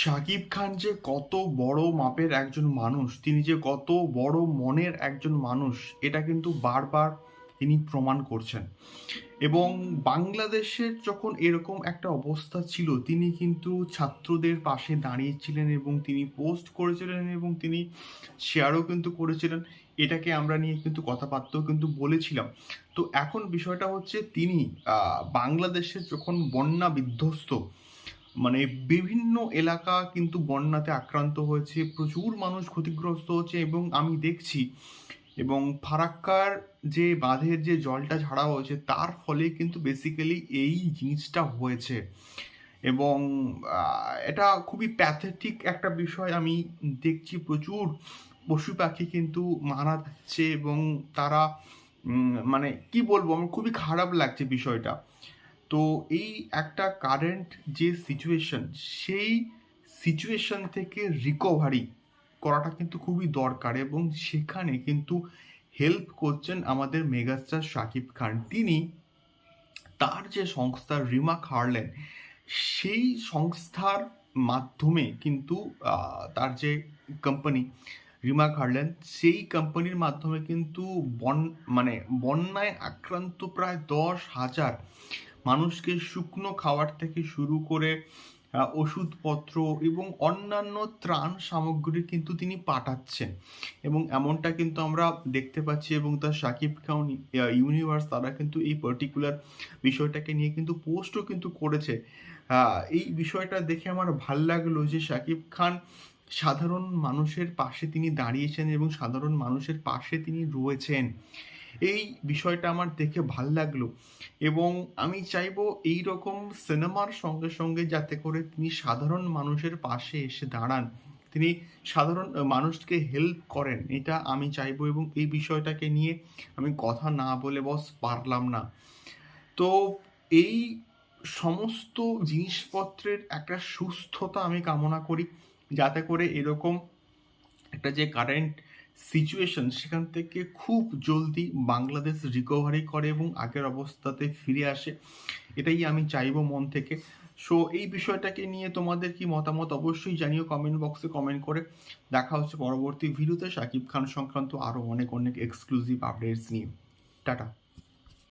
শাকিব খান যে কত বড় মাপের একজন মানুষ, তিনি যে কত বড় মনের একজন মানুষ, এটা কিন্তু বারবার তিনি প্রমাণ করছেন। এবং বাংলাদেশের যখন এরকম একটা অবস্থা ছিল, তিনি কিন্তু ছাত্রদের পাশে দাঁড়িয়েছিলেন এবং তিনি পোস্ট করেছিলেন এবং তিনি শেয়ারও কিন্তু করেছিলেন। এটাকে আমরা নিয়ে কিন্তু কথাবার্তাও কিন্তু বলেছিলাম। তো এখন বিষয়টা হচ্ছে, তিনি বাংলাদেশের যখন বন্যা বিধ্বস্ত মানে বিভিন্ন এলাকা কিন্তু বন্যাতে আক্রান্ত হয়েছে, প্রচুর মানুষ ক্ষতিগ্রস্ত হচ্ছে এবং আমি দেখছি এবং ফারাক্কার যে বাঁধের যে জলটা ছাড়া হয়েছে তার ফলে কিন্তু বেসিক্যালি এই জিনিসটা হয়েছে। এবং এটা খুবই প্যাথেটিক একটা বিষয়। আমি দেখছি প্রচুর পশু পাখি কিন্তু মারা যাচ্ছে এবং তারা মানে কি বলব? আমার খুবই খারাপ লাগছে বিষয়টা। তো এই একটা কারেন্ট যে সিচুয়েশন সেই সিচুয়েশন থেকে রিকভারি করাটা কিন্তু খুবই দরকার এবং সেখানে কিন্তু হেল্প করছেন আমাদের মেগাস্টার শাকিব খান। তিনি তার যে সংস্থা রিমা খারলেন, সেই সংস্থার মাধ্যমে কিন্তু তার যে কোম্পানি রিমা খারলেন, সেই কোম্পানির মাধ্যমে কিন্তু বন মানে বন্যায় আক্রান্ত প্রায় দশ হাজার মানুষকে শুকনো খাবার থেকে শুরু করে ওষুধপত্র এবং অন্যান্য ত্রাণ সামগ্রী কিন্তু তিনি পাঠাচ্ছেন। এবং এমনটা কিন্তু আমরা দেখতে পাচ্ছি এবং তার সাকিব খান ইউনিভার্স তারা কিন্তু এই পার্টিকুলার বিষয়টাকে নিয়ে কিন্তু পোস্টও কিন্তু করেছে। এই বিষয়টা দেখে আমার ভালো লাগল যে শাকিব খান সাধারণ মানুষের পাশে তিনি দাঁড়িয়েছেন এবং সাধারণ মানুষের পাশে তিনি রয়েছেন। এই বিষয়টা আমার দেখে ভালো লাগল। এবং আমি চাইব এই রকম সিনেমার সঙ্গে সঙ্গে যাতে করে তিনি সাধারণ মানুষের পাশে এসে দাঁড়ান। তিনি সাধারণ মানুষকে হেল্প করেন, এটা আমি চাইব এবং এই বিষয়টাকে নিয়ে আমি কথা না বলে বস পারলাম না। তো এই সমস্ত জিনিসপত্রের একটা সুস্থতা আমি কামনা করি, যাতে করে এরকম একটা যে কারেন্ট সিচুয়েশন সেখান থেকে খুব জলদি বাংলাদেশ রিকভারি করে এবং আগের অবস্থাতে ফিরে আসে। এটাই আমি চাইব মন থেকে। সো এই বিষয়টাকে নিয়ে তোমাদের কি মতামত অবশ্যই জানিও কমেন্ট বক্সে কমেন্ট করে। দেখা হচ্ছে পরবর্তী ভিডিওতে শাকিব খান সংক্রান্ত আরও অনেক অনেক এক্সক্লুসিভ আপডেটস নিয়ে। টাটা।